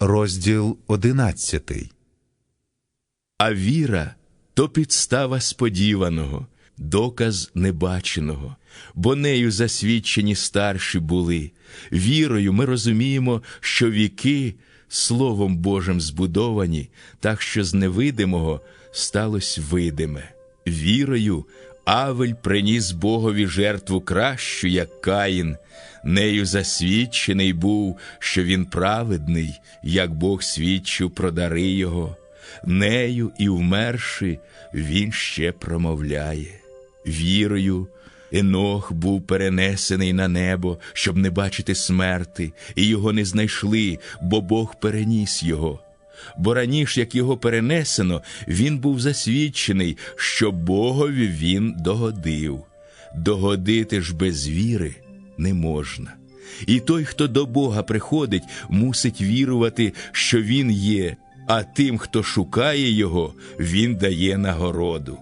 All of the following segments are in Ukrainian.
Розділ одинадцятий. А віра то підстава сподіваного, доказ небаченого, бо нею засвідчені старші були. Вірою ми розуміємо, що віки Словом Божим збудовані, так що з невидимого сталося видиме. Вірою Авель приніс Богові жертву кращу, як Каїн, нею засвідчений був, що він праведний, як Бог свідчив про дари його, нею і вмерши, він ще промовляє. Вірою, Енох був перенесений на небо, щоб не бачити смерти, і його не знайшли, бо Бог переніс його. Бо раніше, як його перенесено, він був засвідчений, що Богові він догодив. Догодити ж без віри не можна. І той, хто до Бога приходить, мусить вірувати, що Він є, а тим, хто шукає Його, Він дає нагороду.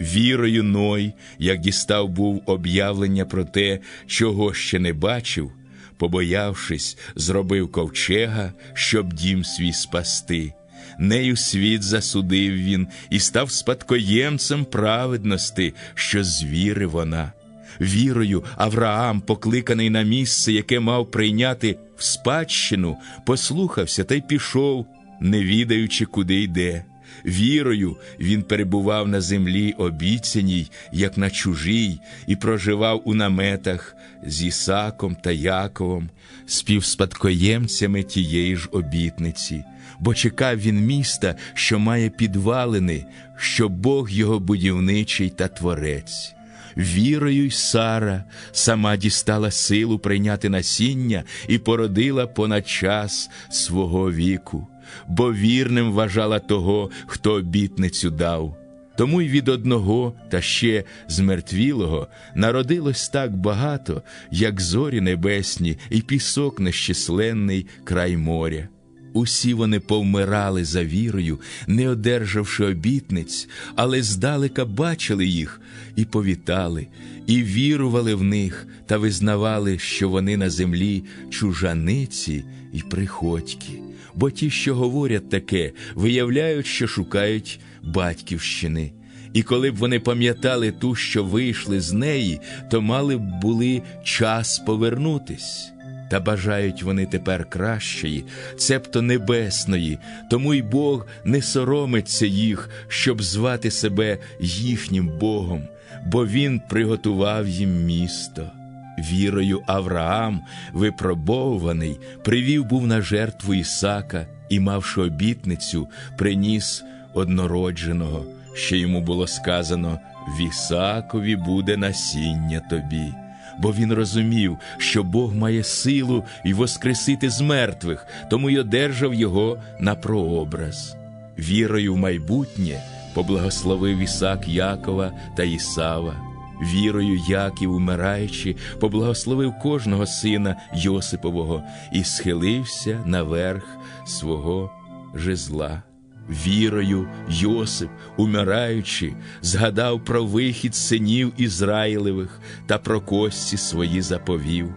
Вірою Ной, як дістав був об'явлення про те, чого ще не бачив, побоявшись, зробив ковчега, щоб дім свій спасти. Нею світ засудив він і став спадкоємцем праведності, що з віри вона. Вірою Авраам, покликаний на місце, яке мав прийняти в спадщину, послухався та й пішов, не відаючи, куди йде. Вірою він перебував на землі обіцяній, як на чужій, і проживав у наметах з Ісаком та Яковом, співспадкоємцями тієї ж обітниці, бо чекав він міста, що має підвалини, що Бог його будівничий та творець. Вірою й Сара сама дістала силу прийняти насіння і породила понад час свого віку, бо вірним вважала того, хто обітницю дав. Тому й від одного та ще змертвілого народилось так багато, як зорі небесні, і пісок нещисленний край моря. Усі вони повмирали за вірою, не одержавши обітниць, але здалека бачили їх і повітали, і вірували в них та визнавали, що вони на землі чужаниці і приходьки. Бо ті, що говорять таке, виявляють, що шукають батьківщини. І коли б вони пам'ятали ту, що вийшли з неї, то мали б були час повернутись. Та бажають вони тепер кращої, цебто небесної, тому й Бог не соромиться їх, щоб звати себе їхнім Богом, бо Він приготував їм місто. Вірою Авраам, випробовуваний, привів був на жертву Ісака і, мавши обітницю, приніс однородженого, що йому було сказано: в Ісакові буде насіння тобі бо він розумів, що Бог має силу і воскресити з мертвих, тому й одержав його на прообраз. Вірою в майбутнє поблагословив Ісак Якова та Ісава. Вірою Яків, умираючи, поблагословив кожного сина Йосипового і схилився наверх свого жезла. Вірою Йосип, умираючи, згадав про вихід синів Ізраїлевих та про кості свої заповів.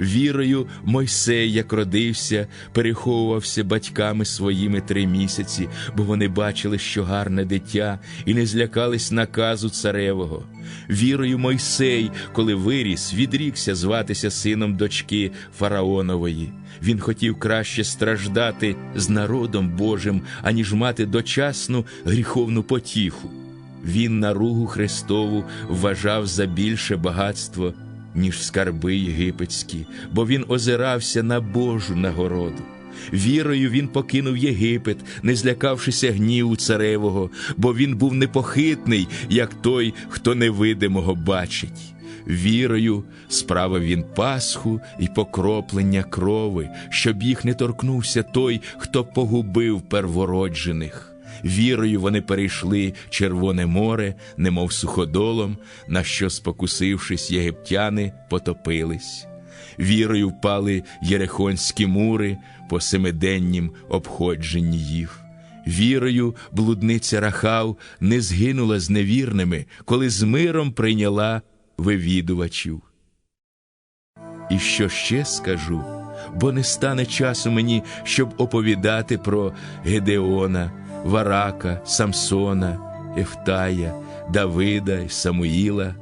Вірою Мойсей, як родився, переховувався батьками своїми три місяці, бо вони бачили, що гарне дитя, і не злякались наказу царевого. Вірою Мойсей, коли виріс, відрікся зватися сином дочки Фараонової. Він хотів краще страждати з народом Божим, аніж мати дочасну гріховну потіху. Він наругу Христову вважав за більше багатство ніж скарби єгипетські, бо він озирався на Божу нагороду. Вірою він покинув Єгипет, не злякавшися гніву царевого, бо він був непохитний, як той, хто невидимого бачить. Вірою справив він Пасху і покроплення крови, щоб їх не торкнувся той, хто погубив первороджених. Вірою вони перейшли Червоне море, немов суходолом, на що, спокусившись, єгиптяни потопились. Вірою впали єрехонські мури по семиденнім обходженні їх. Вірою блудниця Рахав не згинула з невірними, коли з миром прийняла вивідувачів. І що ще скажу? бо не стане часу мені, щоб оповідати про Гедеона, Варака, Самсона, Ефтая, Давида й Самуїла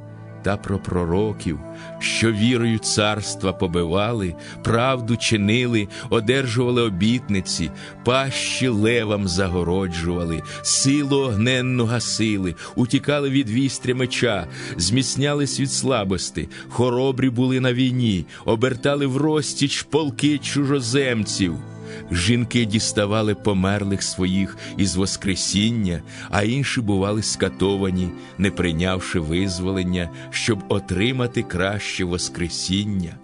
та про пророків, що вірою царства побивали, правду чинили, одержували обітниці, пащі левам загороджували, силу огненну гасили, утікали від вістря меча, зміцнялись від слабости, хоробрі були на війні, обертали в розтіч полки чужоземців. Жінки діставали померлих своїх із Воскресіння, а інші бували скатовані, не прийнявши визволення, щоб отримати краще Воскресіння.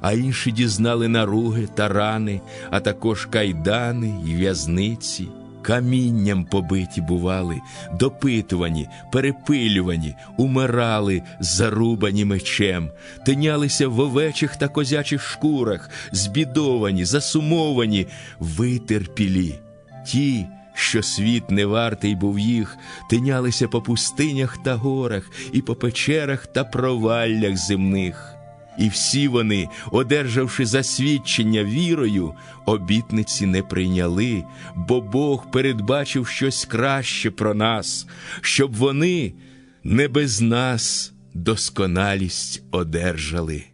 А інші дізнали наруги та рани, а також кайдани й в'язниці. Камінням побиті бували, допитувані, перепилювані, умирали, зарубані мечем, тинялися в овечих та козячих шкурах, збідовані, засумовані, витерпілі. Ті, що світ не вартий був їх, тинялися по пустинях та горах, і по печерах та проваллях земних. І всі вони, одержавши засвідчення вірою, обітниці не прийняли, бо Бог передбачив щось краще про нас, щоб вони не без нас досконалість одержали.